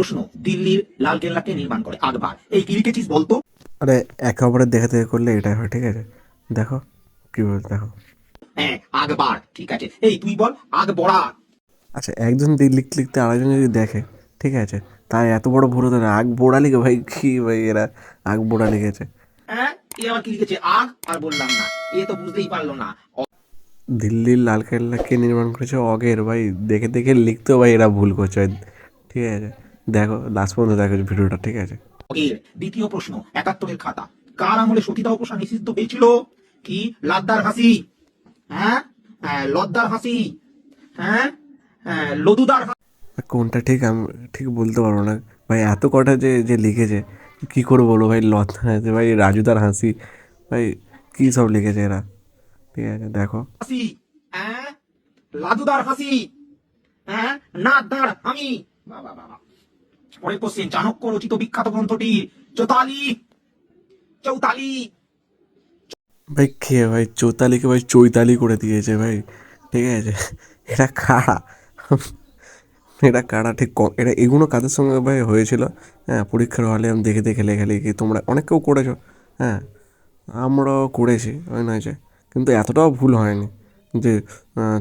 প্রশ্ন। দিল্লির লালকেল্লাকে নির্মাণ করে আকবর এই কি বলতো? আরে একে অপরের দেখে দেখে করলে এটাই হয় ঠিক আছে? দেখো কি বল দেখো। হ্যাঁ আকবর ঠিক আছে। এই তুই বল আকবরা আচ্ছা একজন লিখতে লিখতে আরেকজন যদি দেখে ঠিক আছে? তার এত বড় ভুল হতো না আগ বোড়া লিখে ভাই কি ভাই এরা আগ বোড়া লিখেছে। হ্যাঁ এ আবার কি লিখেছে? আগ আর বললাম না। এ তো বুঝতেই পারল না। দিল্লির লালকেল্লা কে নির্মাণ করেছে অগের ভাই। দেখে দেখে লিখতেও ভাই এরা ভুল করছে ঠিক আছে? দেখো লাস্ট পর্যন্ত দেখো ভিডিওটা ঠিক আছে? এর দ্বিতীয় প্রশ্ন একাত্তরের খাতা। কার আমলে সতীদাহ প্রসা নিষিদ্ধ হয়েছিল? কি? লাদ্দার হাসি হ্যাঁ? হ্যাঁ, লদ্দার হাসি হ্যাঁ? হ্যাঁ, লদুদার কোনটা ঠিক আমি ঠিক বলতে পারব না। ভাই এত কটা যে যে লিখেছে কি করে বলব ভাই লতা আছে ভাই রাজুদার হাসি ভাই কি সব লিখেছে এরা? ঠিক আছে দেখো। হাসি হ্যাঁ? লাদুদার হাসি হ্যাঁ? নাদার আমি বাবা বাবা। পরের কোশ্চেন চাণক্য রচিত বিখ্যাত গ্রন্থটি চৌতালি চৌতালি। ভাই খেয়ে ভাই চৌতালিকে ভাই চৈতালি করে দিয়েছে ভাই? ঠিক আছে এটা কারা? এটা কারা? ঠিক এটা এগুলো কাদের সঙ্গে ভাই হয়েছিল? হ্যাঁ পরীক্ষার হলে আমি দেখে দেখে লেখালেখি তোমরা অনেক কেউ করেছ। হ্যাঁ আমরাও করেছি ওই নয় যে। কিন্তু এতটাও ভুল হয়নি যে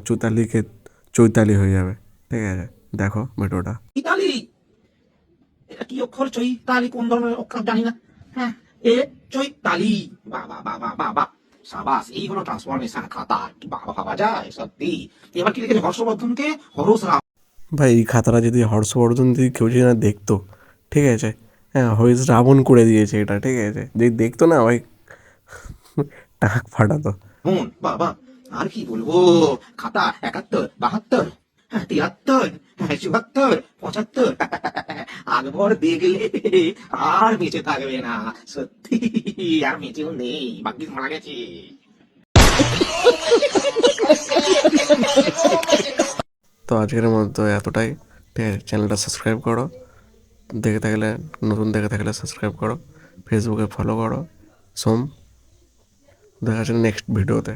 চৈতালিকে চৈতালি হয়ে যাবে। ঠিক আছে দেখো ভিডিওটা। কি অক্ষর চৈতালি কোন ধরনের অক্ষর জানি না। হ্যাঁ। এ চৈতালি বাবা বাবা বাবা সাবাস এই হলো ট্রান্সফরমেশন খাতা। কি বাবা যায় সত্যি। এবার কি লিখেছে? হর্ষবর্ধনকে হরস রাম। ভাই এই খাতাটা যদি হর্ষবর্ধন যদি কেউ যদি না দেখতো ঠিক আছে? হ্যাঁ হয়েছে রাবণ করে দিয়েছে এটা ঠিক আছে? যে দেখতো না ভাই টাক ফাটাতো। হুন বাবা আর কি বলব? খাতা একাত্তর বাহাত্তর হ্যাঁ, তিয়াত্তর চুয়াত্তর পঁচাত্তর। আকবর দেখলে আর বেঁচে থাকবে না। সত্যি, আর বেঁচেও নেই। বাকি মারা গেছে। তো আজকের মতো এতটাই। ঠিক আছে, চ্যানেলটা সাবস্ক্রাইব করো। দেখে থাকলে, নতুন দেখে থাকলে সাবস্ক্রাইব করো। ফেসবুকে ফলো করো। সোম, দেখা যাচ্ছে নেক্সট ভিডিওতে